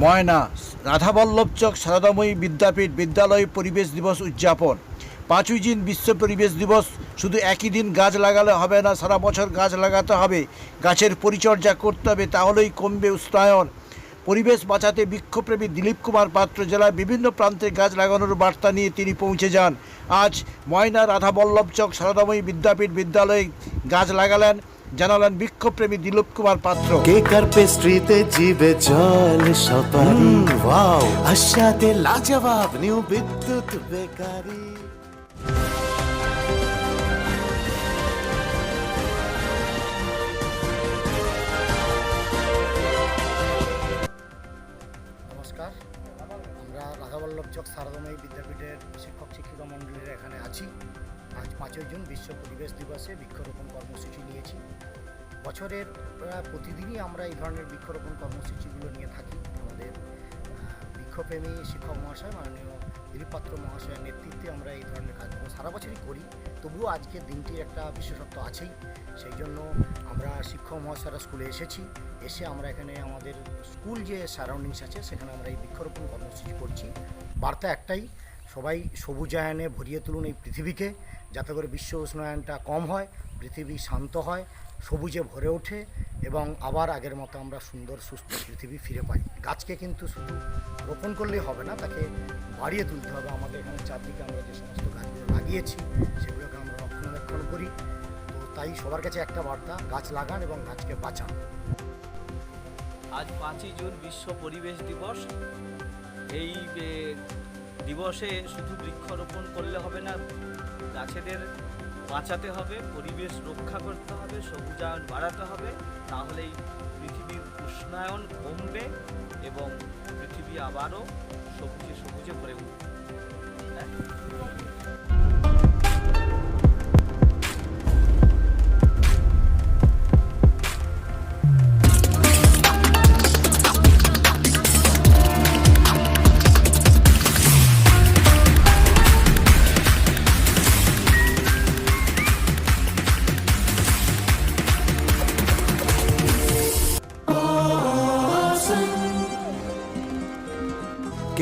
ময়না, রাধাবল্লভ চক সারদাময়ী বিদ্যাপীঠ বিদ্যালয় পরিবেশ দিবস উদযাপন। পাঁচই জুন বিশ্ব পরিবেশ দিবস। শুধু একই দিন গাছ লাগালে হবে না, সারা বছর গাছ লাগাতে হবে। গাছের পরিচর্যা করতে হবে, তাহলেই কমবে উষ্ণায়ন। পরিবেশ বাঁচাতে বৃক্ষপ্রেমী দিলীপ কুমার পাত্র জেলার বিভিন্ন প্রান্তে গাছ লাগানোর বার্তা নিয়ে তিনি পৌঁছে যান। আজ ময়না, রাধাবল্লভ চক সারদাময়ী বিদ্যাপীঠ বিদ্যালয়ে গাছ লাগালেন। জানালেন বৃক্ষপ্রেমী দিলীপ কুমার পাত্র। কেকার পেস্ট্রিতে জিবে জল সপারি? ওয়াও। আশাতে লাজবাব নিউ বিদ্যুৎ বেকারি। নমস্কার। আমরা রাধাবল্লভ চক সারদময়ী বিদ্যাপীঠের শিক্ষক শিক্ষিকা মণ্ডলীর এখানে আছি। আজ পাঁচই জুন বিশ্ব পরিবেশ দিবসে বৃক্ষরোপণ কর্মসূচি নিয়েছি। বছরের প্রায় প্রতিদিনই আমরা এই ধরনের বৃক্ষরোপণ কর্মসূচিগুলো নিয়ে থাকি। আমাদের বৃক্ষপ্রেমী শিক্ষক মহাশয়, মাননীয় দিলীপ পাত্র মহাশয়ের নেতৃত্বে আমরা এই ধরনের কাজগুলো সারা বছরই করি। তবুও আজকের দিনটির একটা বিশেষত্ব আছেই, সেই জন্য আমরা শিক্ষক মহাশয়রা স্কুলে এসেছি। এসে আমরা এখানে আমাদের স্কুল যে সারাউন্ডিংস আছে, সেখানে আমরা এই বৃক্ষরোপণ কর্মসূচি করছি। বার্তা একটাই সবাই সবুজায়নে ভরিয়ে তুলুন এই পৃথিবীকে, যাতে করে বিশ্ব উষ্ণায়নটা কম হয়, পৃথিবী শান্ত হয়, সবুজে ভরে ওঠে এবং আবার আগের মতো আমরা সুন্দর, সুস্থ পৃথিবী ফিরে পাই। গাছকে কিন্তু শুধু রোপণ করলেই হবে না, তাকে বাড়িয়ে তুলতে হবে। আমাদের এখানে চারদিকে আমরা যে সমস্ত গাছগুলো লাগিয়েছি, সেগুলোকে আমরা রক্ষণাবেক্ষণ করি। তো তাই সবার কাছে একটা বার্তা, গাছ লাগান এবং গাছকে বাঁচান। আজ পাঁচই জুন বিশ্ব পরিবেশ দিবস। এই দিবসে শুধু বৃক্ষরোপণ করলে হবে না, গাছেদের বাঁচাতে হবে, পরিবেশ রক্ষা করতে হবে, সবুজায়ন বাড়াতে হবে, তাহলেই পৃথিবীর উষ্ণায়ন কমবে এবং পৃথিবী আবারও সবুজে সবুজে ভরে উঠবে। হ্যাঁ?